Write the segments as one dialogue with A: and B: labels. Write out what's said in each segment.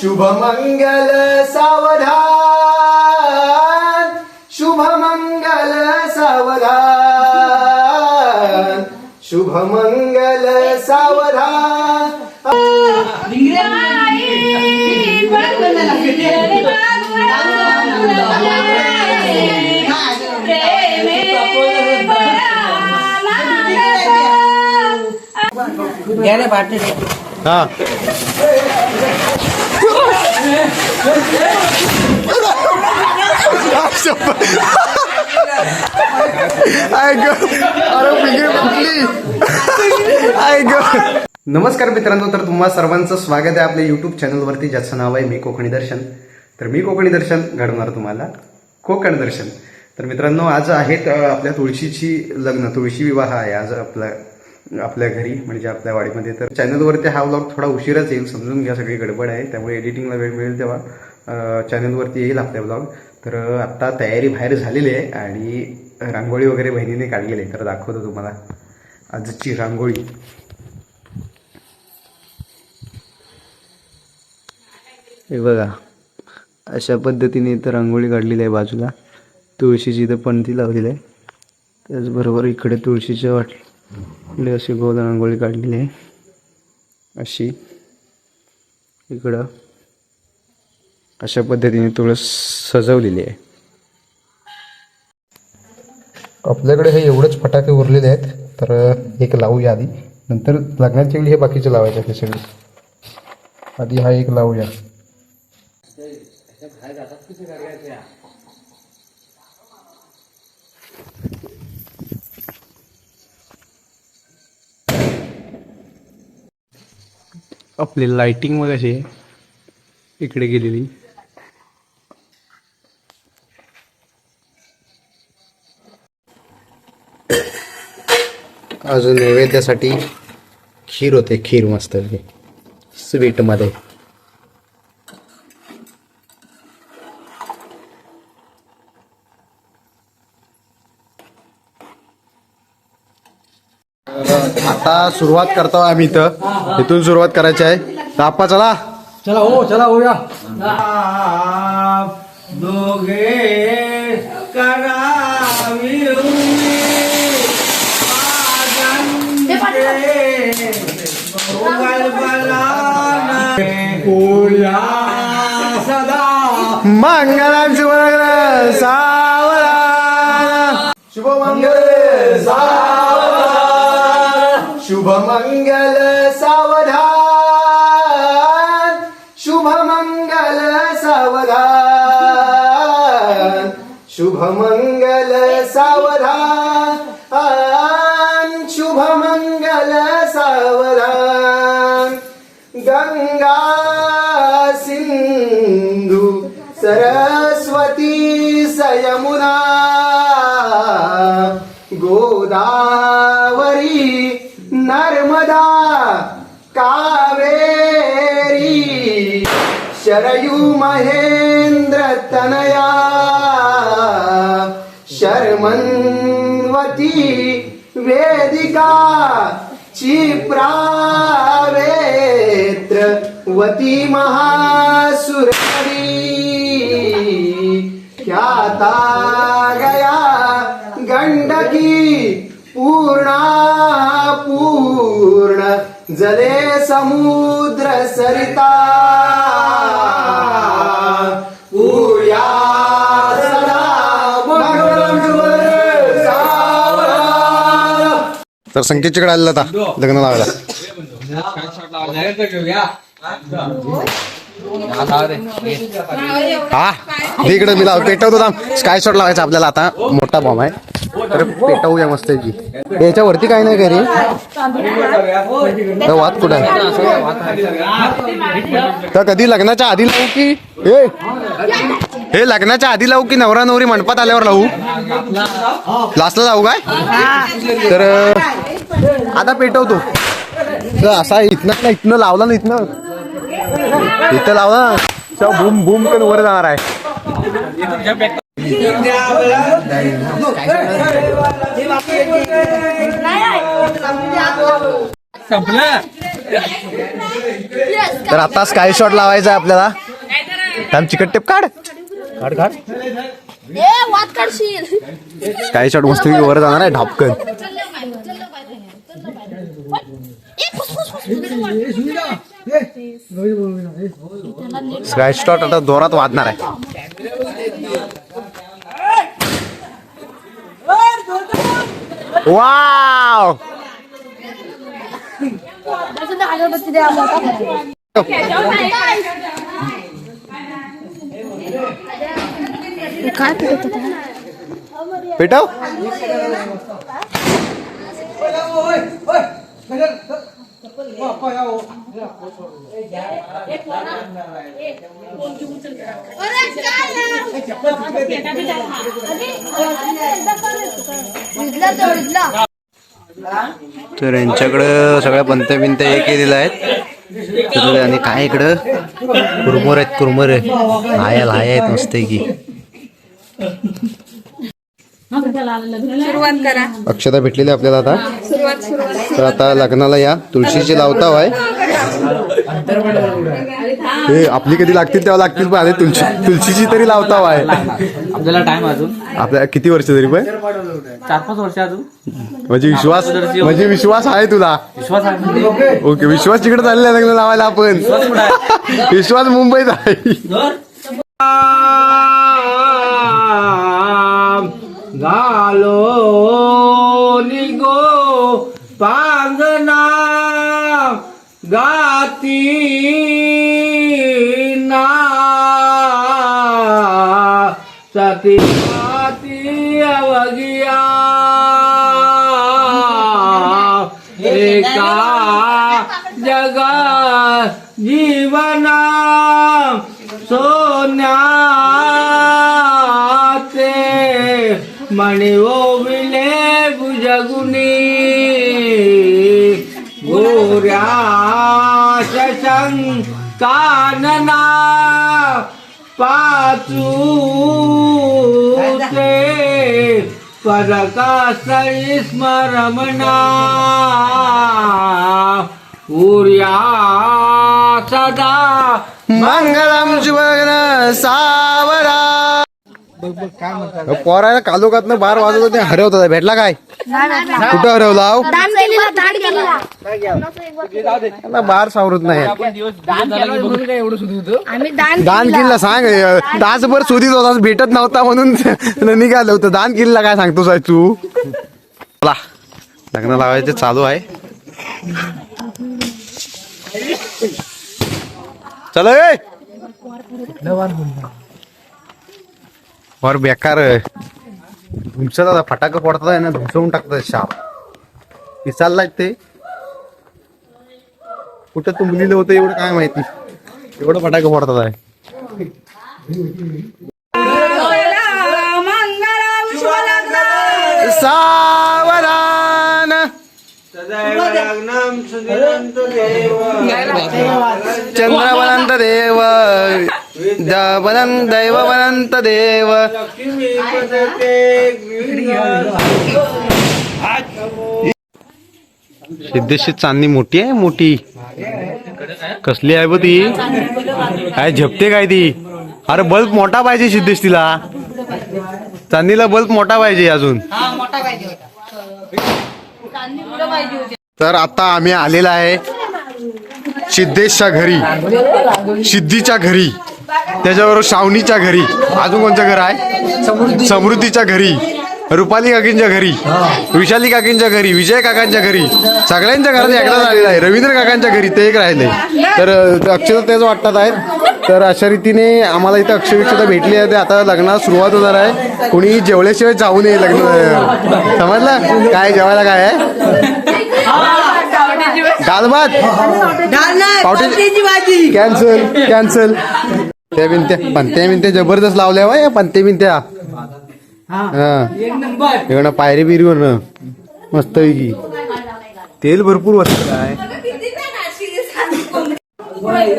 A: शुभमंगल सावधान शुभमंगल सावधान शुभमंगल सावधान. हा. आय ग अरे पिंगळी फुटली आय ग. नमस्कार मित्रांनो तर तुम्हा सर्वांचं स्वागत आहे आपल्या युट्यूब चॅनलवरती ज्याचं नाव आहे मी कोकणी दर्शन. तर मी कोकणी दर्शन घडवणार तुम्हाला. कोकण दर्शन. तर मित्रांनो आज आहेत आपल्या तुळशीची लग्न तुळशी विवाह आहे. आज आपल्या आपल्या घरी म्हणजे आपल्या वाडीमध्ये. तर चॅनलवरती हा व्लॉग थोडा उशिराच येईल समजून घ्या सगळी गडबड आहे. त्यामुळे एडिटिंगला वेळ मिळेल तेव्हा चॅनलवरती येईल आपल्या व्लॉग तर आत्ता तयारी बाहेर झालेली आहे आणि रांगोळी वगैरे बहिणीने काढलेली आहे. तर दाखवतो तुम्हाला. आजची रांगोळी. हे बघा. अशा पद्धतीने इथं रांगोळी काढलेली आहे बाजूला. तुळशीची इथं पणती लावलेली आहे. त्याचबरोबर इकडे तुळशीच्या कुठली अशी गोल रांगोळी काढलेली आहे. अशी. इकडं. अशा पद्धतीने तुळस सजवलेली आहे. आपल्याकडे हे एवढंच फटाके उरलेले आहेत तर एक लावूया आधी. नंतर लग्नाच्या वेळी हे बाकीचे लावायचे हे सगळे. आधी हा एक लावूया. आपली लाइटिंग मग अशी इकडे गेलेली. अजून नैवेद्यासाठी खीर होते खीर मस्त स्वीटमध्ये आता सुरुवात करतो आम्ही इथं. इथून सुरुवात करायची आहे. आप्पा चला.
B: चला हो चला होऊया. दोघे करावी सदा
A: शुभमंगल सावधान. शुभमंगल सावधान. शुभमंगल सावधान शुभमंगल सावधान शुभमंगल सावधान नर्मदा कावेरी शरयु महेंद्र तनया शर्मन्वती वेदिका चिप्रावेत्र वती महासुररी ख्याता जले समुद्र सरिता सावधान. तर संकेतच्याकडे आलेला आता लग्न लावायला. हा इकडे मी लाव पेटवतो थांब. स्काय शॉट लावायचा आपल्याला आता. मोठा बॉम्ब आहे. तर पेटवूया मस्त की याच्यावरती काय नाही घरी. वाद कुठं आहे? तर कधी लग्नाच्या आधी लावू की? ए हे लग्नाच्या आधी लावू की नवरा नवरी मंडपात आल्यावर लावू? लास्टला लावू काय? तर आता पेटवतो. तर असा इथनं इथनं लावला ना इथनं. इथं लावला ना. तेव्हा बूम करून वर जाणार आहे. तर आता स्काय शॉट लावायचा आहे आपल्याला. थांब चिकट टेप काढ. काढ काढ. स्काय शॉट मस्त वर जाणार आहे ढापकन. स्काय शॉट आता जोरात वाजणार आहे. वाव
C: अगरबत्ती द्या आम्हाला. काय पिकवत होता?
A: पेटव
C: विजला तो विजला
A: तर यांच्याकडं सगळ्या पंत्या बिंत्या हे केलेल्या आहेत. आणि काय इकडं? कुरमुर आहेत कुरमुर. लाया हाय आहेत मस्त की.
C: सुरुवात करा
A: अक्षता भेटलेली आपल्याला आता
C: सुरुवात सुरुवात
A: तर आता लग्नाला या तुळशीची लावताव आहे हे आपली कधी लागतील तेव्हा लागतील पण आधी तुळशी तुळशीची तरी लावताव आहे
B: आपल्याला टाइम अजून
A: आपल्या किती वर्ष तरी पण
B: चार पाच वर्ष अजून
A: म्हणजे विश्वास म्हणजे विश्वास आहे तुला
B: विश्वास आहे म्हणजे
A: ओके विश्वास तिकडे चाललेला आहे लग्न लावायला आपण विश्वास मुंबईत आहे
B: गालो निगो पांगना गाती ना। सती गाती अवगिया। एका जगा जीवना सोन्याचे मणी ओविले गुजगुनी गोऱ्या शशंक कानना पाचू ते परकासई स्मरमणा उर्या सदा
A: मंगलम शुभग्न सा पोराला कालोखातनं बार वाजवत होते हरवत भेटला काय? कुठं हरवला अहो? बार सावरत नाही.
C: दान
A: किल्ला सांग तासभर शोधित होता भेटत नव्हता म्हणून निघालं होतं. दान किल्ला काय सांगतो साहेब तू? चला लग्न लावायचं चालू आहे. चला ए! वर बेकार धुमसत आता फटाका पडतात आहे ना धुमसवून टाकतात शाप. पिसायला ते. कुठं तुंबलेलं होतं एवढं काय माहिती? एवढं फटाका पडतात आहे. सावधान चंद्रवनंत देव वनंत दैव वनंत देव सिद्धेशी चांदणी मोठी आहे मोठी. कसली आहे ब ती? काय झपते काय ती? अरे बल्ब मोठा पाहिजे सिद्धेश तिला. चांदीला बल्ब मोठा पाहिजे अजून. तर आता आम्ही आलेला आहे सिद्धेशच्या घरी. सिद्धीच्या घरी. त्याच्याबरोबर श्रावणीच्या घरी. अजून कोणचं घर आहे? समृद्धीच्या घरी. रुपाली काकींच्या घरी विशाली काकींच्या घरी विजय काकांच्या घरी सगळ्यांच्या घरात एकदाच आलेला आहे. रवींद्र काकांच्या घरी ते एक राहिले. तर अ, अक्षता तेच वाटतात आहेत. तर अशा रीतीने आम्हाला इथं अक्षयक्षता भेटली आहे. ते आता लग्नाला सुरुवात होणार आहे. कोणी जेवल्याशिवाय जाऊ नये लग्न. समजलं? काय जेवायला काय आहे? दाल भात पावट्याची भाजी. Cancel cancel. त्या बिनत्या पंत्या बिनत्या जबरदस्त लावल्या वा या पंत्या बिनत्या. हा. इकडं पायरी बिरी ना मस्त की. तेल भरपूर वाटत काय?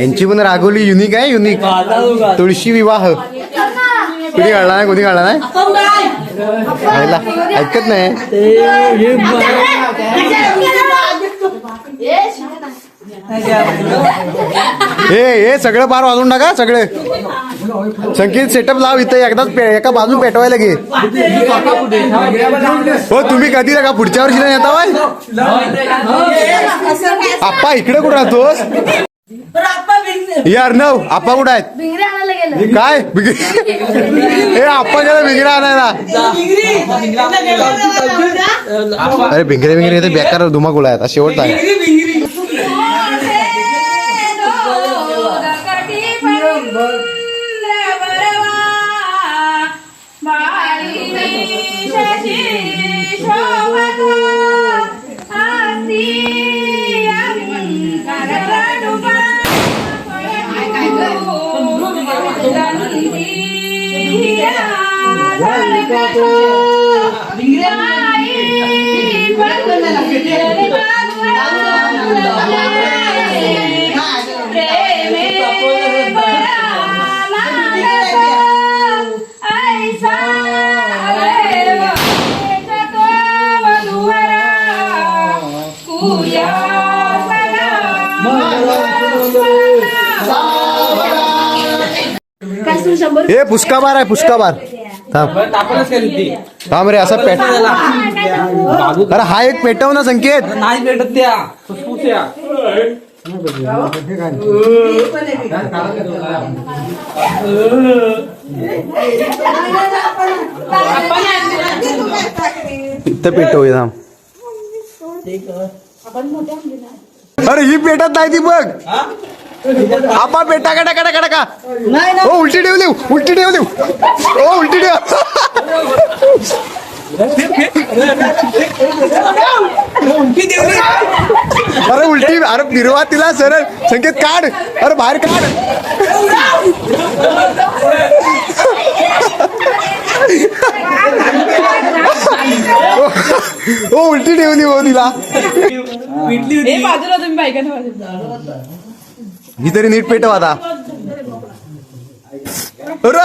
A: यांची पण रागवली युनिक आहे युनिक तुळशी विवाह. कुणी काढला नाही कोणी काढला नाही? खायला ऐकत नाही. हे हे सगळं बार वाजून टाका सगळे. संकेत सेटअप लाव इथं एकदाच पे- एका बाजू पेटवायला घे. हो तुम्ही कधी का पुढच्या वर्षी नाही येता बाय आप्पा इकडे कुठं राहतोस? यार नव आप्पा कुठं आहेत? काय? हे आप्पा गेला भिंगरा आणायला. अरे भिंगरे भिंगरे बेकार धुमाकुळा आहेत. हा शेवटचा आहे. हे। पुष्का बार आहे पुष्का बार। थांब. थांब रे असा पेट अरे हा एक पेटव ना संकेत.
B: नाही भेटत त्या.
A: इथं पेटव थांब. अरे ही पेटत नाही ती बघ. आपा पेटा कडा कडा कडा का ओ उलटी ठेवली उलटी ठेवली ओ उलटी ठेव. अरे उलटी अरे फिरवा तिला सरळ संकेत काढ. अरे बाहेर काढ. ओ उलटी ठेवली हो तिला.
D: बाजूला तुम्ही बायकांना
A: ही तरी नीट पेटव आता. अरे.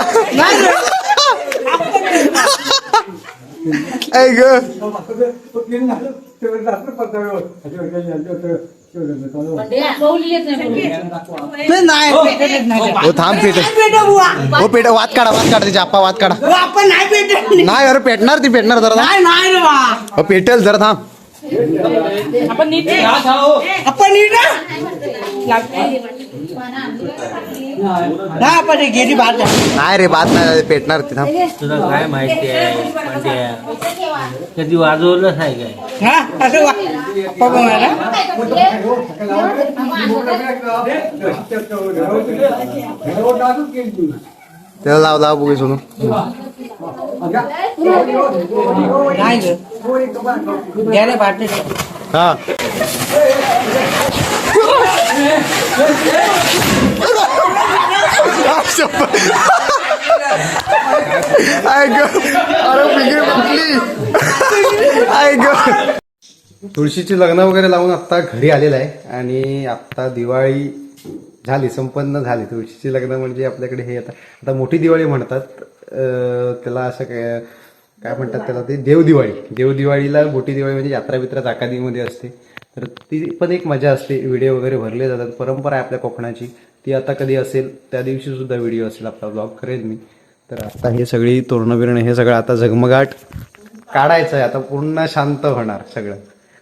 A: ऐ ग. हो. थांब पेट हो पेट वाद काढा वाद काढा तिच्या आप्पा वाद काढा.
D: आपण नाही
A: अरे पेटणार ती पेटणार जरा थांब.
D: नाही नाही रे बा
A: हो पेटेल जरा थांब.
D: आपण नीट ना? नाही गेली
A: नाही रे बात नाही पेटणार ती थांब
B: तुला काय माहिती आहे पांड्या कधी वाजवलंच आहे काय?
D: हा असं वा पप्पा म्हणाला
A: त्याला लाव लाव बघू सोनू
D: नाही ग. बाटली.
A: हा. ऐक अरे फिगर फुटली आय ग तुळशीची लग्न वगैरे लावून आत्ता घरी आलेला आहे आणि आत्ता दिवाळी झाली संपन्न झाली. तुळशीची लग्न म्हणजे आपल्याकडे हे आता आता मोठी दिवाळी म्हणतात. त्याला असं काय काय म्हणतात त्याला ते? देवदिवाळी. देवदिवाळीला मोठी दिवाळी म्हणजे यात्रा बित्रा जाकादीमध्ये असते. तर ती पण एक मजा असते. व्हिडिओ वगैरे भरले जातात. परंपरा आहे आपल्या कोकणाची. ती आता कधी असेल त्या दिवशी सुद्धा व्हिडिओ असेल आपला ब्लॉग करेन मी. तर आता हे सगळी तोरणं बिरणं हे सगळं आता झगमगाट काढायचं आहे. आता पूर्ण शांत होणार सगळं.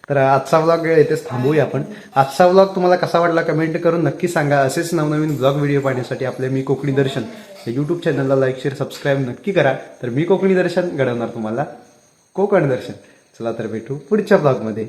A: तर आजचा व्लॉग येथेच थांबूया आपण. आजचा व्लॉग तुम्हाला कसा वाटला कमेंट करून नक्की सांगा. असेच नवनवीन ब्लॉग व्हिडिओ पाहण्यासाठी आपले मी कोकणी दर्शन. या यूट्यूब चॅनलला लाईक शेअर सबस्क्राईब नक्की करा. तर मी कोकणी दर्शन घडवणार तुम्हाला. कोकण दर्शन. चला तर भेटू पुढच्या ब्लॉगमध्ये